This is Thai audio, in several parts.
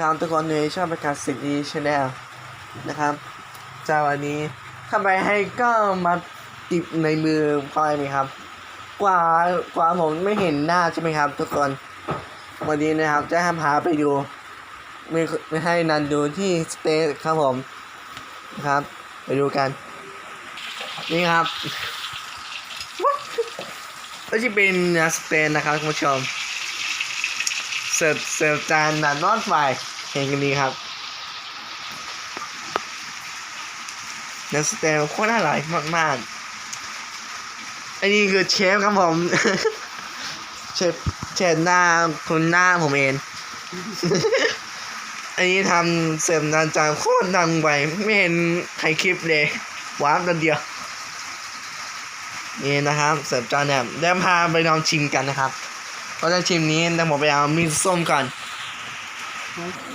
ครับทุกคนเลยชอบประกาศสิทธิ์ดีชาแนลนะครับจาวันนี้เข้าไปให้ก็มาติดในมือพลอยไหมครับ กว่ากว่าผมไม่เห็นหน้าใช่ไหมครับ ทุกคนวันนี้นะครับ จะพาไปดูไม่ไม่ให้นันดูที่สเตจครับผมนะครับ ไปดูกัน นี่ครับก็จะเป็นสเตนนะครับคุณผู้ชม เสิร์ฟเสิร์ฟจานนันนอดไฟเห็นกันดีครับเนื้อสเตนโคตรอร่อยมากๆอันนี้คือเชฟครับผมเชฟเชฟหน้าคุณหน้าผมเองอันนี้ทำเสิร์ฟจานจานโคตรดังไปไม่เห็นใครคลิปเลยว้าบกันเดียวนี่นะครับเสิร์ฟจานเนี่ยเดี๋ยวพาไปลองชิมกันนะครับ เพราะจะชิมนี้แต่ผมไปเอามีดส้มก่อน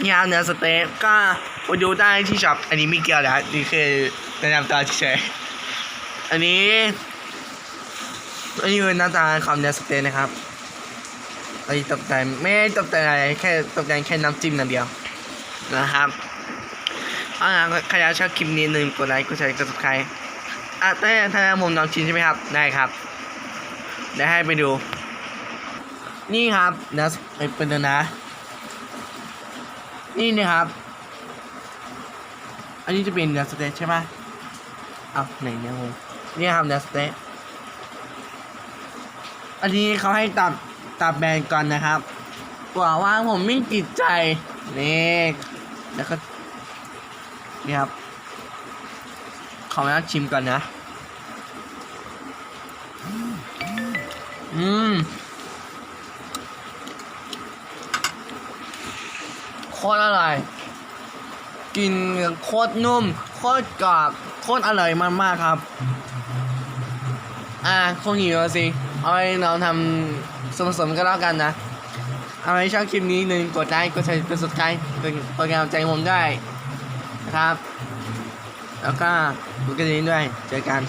นี่ครับเนื้อสเต๊กก็ไปดูได้ที่ช็อปอันนี้ไม่เกี่ยวนะนี่คือแนะนำตัวเฉยอันนี้อันนี้คือหน้าตาของเนื้อสเต๊กนะครับอันนี้ตกแต่งไม่ตกแต่งอะไรแค่ตกแต่งแค่น้ำจิ้มนั่นเดียวนะครับถ้าหากใครชอบคลิปนี้หนึ่งกดไลค์กดแชร์กด subscribe อะแต่ถ้าผมลองชิมใช่ไหมครับ ได้ครับเดี๋ยวให้ไปดู นี่ครับเดี๋ยวไปเป็นนะ นี่นะครับ อันนี้จะเป็นเนื้อสเต๊กใช่ไหมเอาไหนเนื้อผมนี่ครับเนื้อสเต๊กอันนี้เขาให้ตัดตัดแบนก่อนนะครับกว่าว่าผมไม่ติดใจนี่แล้วก็นี่ครับขออนุญาตชิมก่อนนะ อืม โค ตรอร่อยกินโคตรนุ่ม โคตรกรอบโคตรอร่อยมากๆครับ อ่าคงหิวแล้วสิ เอาไว้เราทำสมๆก็แล้วกันนะ เอาไว้ชอบคลิปนี้หนึ่งกดไลค์กดแชร์กด subscribe เป็นเป็นกำลังใจผมด้นะครับ แล้วก็กดกระดิ่งด้วย เจอกัน